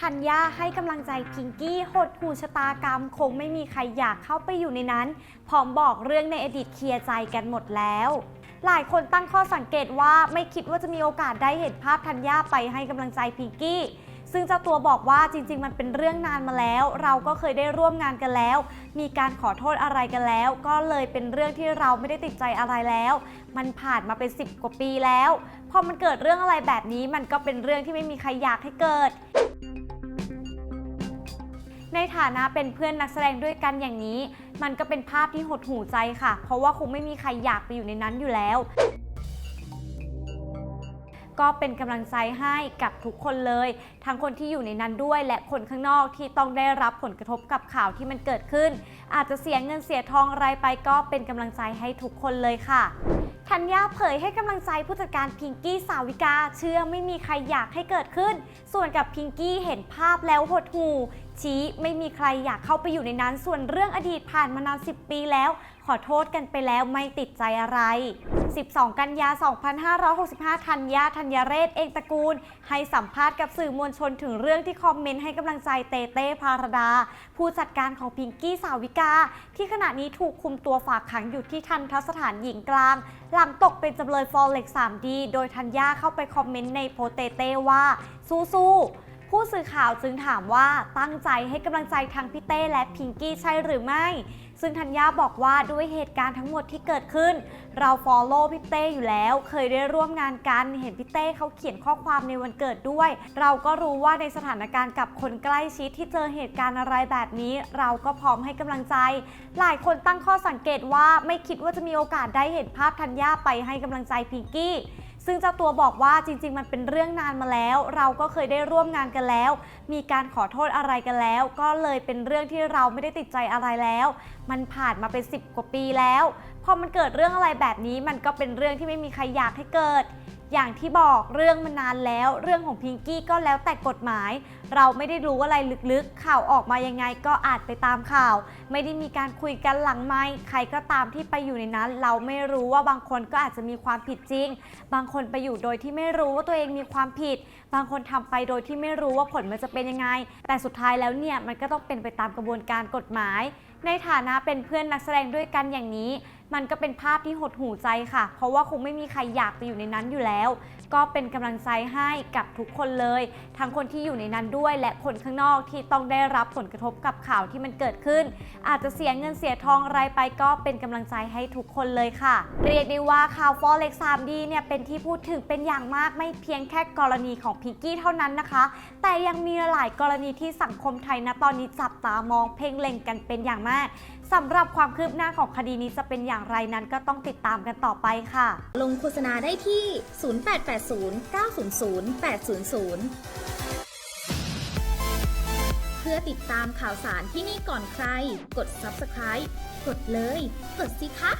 ธัญญาให้กำลังใจพิงกี้หดหูชะตากรรม คงไม่มีใครอยากเข้าไปอยู่ในนั้น พร้อมบอกเรื่องในอดีตเคลียร์ใจกันหมดแล้ว หลายคนตั้งข้อสังเกตว่าไม่คิดว่าจะมีโอกาสได้เห็นภาพธัญญาไปให้กำลังใจพิงกี้ ซึ่งเจ้าตัวบอกว่าจริง ๆ มันเป็นเรื่องนานมาแล้ว เราก็เคยได้ร่วมงานกันแล้ว มีการขอโทษอะไรกันแล้ว ก็เลยเป็นเรื่องที่เราไม่ได้ติดใจอะไรแล้ว มันผ่านมาเป็น 10 กว่าปีแล้วพอมันเกิดเรื่องอะไรแบบนี้ มันก็เป็นเรื่องที่ไม่มีใครอยากให้เกิดในฐานะเป็นเพื่อนนักแสดงด้วยกันอย่างนี้ มันก็เป็นภาพที่หดหูใจค่ะ เพราะว่าคงไม่มีใครอยากไปอยู่ในนั้นอยู่แล้ว ก็เป็นกำลังใจให้กับทุกคนเลย ทั้งคนที่อยู่ในนั้นด้วย และคนข้างนอกที่ต้องได้รับผลกระทบกับข่าวที่มันเกิดขึ้น อาจจะเสียเงินเสียทองอะไรไปก็เป็นกำลังใจให้ทุกคนเลยค่ะธัญญาเผยให้กำลังใจผู้จัดการพิงกี้สาวิกา เชื่อไม่มีใครอยากให้เกิดขึ้น ส่วนกับพิงกี้เห็นภาพแล้วหดหูชี้ไม่มีใครอยากเข้าไปอยู่ในนั้น ส่วนเรื่องอดีตผ่านมานาน10 ปีแล้ว ขอโทษกันไปแล้วไม่ติดใจอะไร 12 กันยา 2565 ธัญญาธัญเรศเองตระกูล ให้สัมภาษณ์กับสื่อมวลชนถึงเรื่องที่คอมเมนต์ให้กำลังใจเตเต้พารดา ผู้จัดการของพิงกี้สาวิกา ที่ขณะนี้ถูกคุมตัวฝากขังอยู่ที่ทันทสถานหญิงกลาง หลังตกเป็นจำเลยฟอร์เล็ก 3D โดยธัญญาเข้าไปคอมเมนต์ในโพสต์เตเต้ว่าสู้ๆ ผู้สื่อข่าวจึงถามว่าตั้งใจให้กำลังใจทางพี่เต้และพิงกี้ใช่หรือไม่ ซึ่งธัญญาบอกว่าด้วยเหตุการณ์ทั้งหมดที่เกิดขึ้น เราฟอลโล่พี่เต้อยู่แล้ว เคยได้ร่วมงานกันเห็นพี่เต้เขาเขียนข้อความในวันเกิดด้วย เราก็รู้ว่าในสถานการณ์กับคนใกล้ชิดที่เจอเหตุการณ์อะไรแบบนี้ เราก็พร้อมให้กำลังใจ หลายคนตั้งข้อสังเกตว่าไม่คิดว่าจะมีโอกาสได้เห็นภาพธัญญาไปให้กำลังใจพิงกี้ ซึ่งเจ้าตัวบอกว่าจริง ๆ มันเป็นเรื่องนานมาแล้ว เราก็เคยได้ร่วมงานกันแล้ว มีการขอโทษอะไรกันแล้ว ก็เลยเป็นเรื่องที่เราไม่ได้ติดใจอะไรแล้ว มันผ่านมาเป็น 10 กว่าปีแล้ว พอมันเกิดเรื่องอะไรแบบนี้มันก็เป็นเรื่องที่ไม่มีใครอยากให้เกิด อย่างที่บอกเรื่องมันนานแล้ว เรื่องของพิงกี้ก็แล้วแต่กฎหมาย เราไม่ได้รู้อะไรลึกๆ ข่าวออกมายังไงก็อาจไปตามข่าว ไม่ได้มีการคุยกันหลังไม้ใครก็ตามที่ไปอยู่ในนั้น เราไม่รู้ว่าบางคนก็อาจจะมีความผิดจริง บางคนไปอยู่โดยที่ไม่รู้ว่าตัวเองมีความผิด บางคนทำไปโดยที่ไม่รู้ว่าผลมันจะเป็นยังไง แต่สุดท้ายแล้วเนี่ยมันก็ต้องเป็นไปตามกระบวนการกฎหมาย ในฐานะเป็นเพื่อนนักแสดงด้วยกันอย่างนี้ มันก็เป็นภาพที่หดหูใจค่ะ เพราะว่าคงไม่มีใครอยากไปอยู่ในนั้นอยู่แล้ว ก็เป็นกำลังใจให้กับทุกคนเลย ทั้งคนที่อยู่ในนั้นด้วยและคนข้างนอกที่ต้องได้รับผลกระทบกับข่าวที่มันเกิดขึ้น อาจจะเสียเงินเสียทองอะไรไปก็เป็นกำลังใจให้ทุกคนเลยค่ะ เรียกได้ว่าข่าวฟอเล็ก 3D เนี่ยเป็นที่พูดถึงเป็นอย่างมากไม่เพียงแค่กรณีของพิงกี้เท่านั้นนะคะ แต่ยังมีหลายกรณีที่สังคมไทยนะตอนนี้จับตามองเพ่งเล็งกันเป็นอย่างมากสำหรับความคืบหน้าของคดีนี้จะเป็นอย่างไรนั้นก็ต้องติดตามกันต่อไปค่ะ ลงโฆษณาได้ที่ 0880 900 800เพื่อติดตามข่าวสารที่นี่ก่อนใคร กด subscribe กดเลย กดสิคะ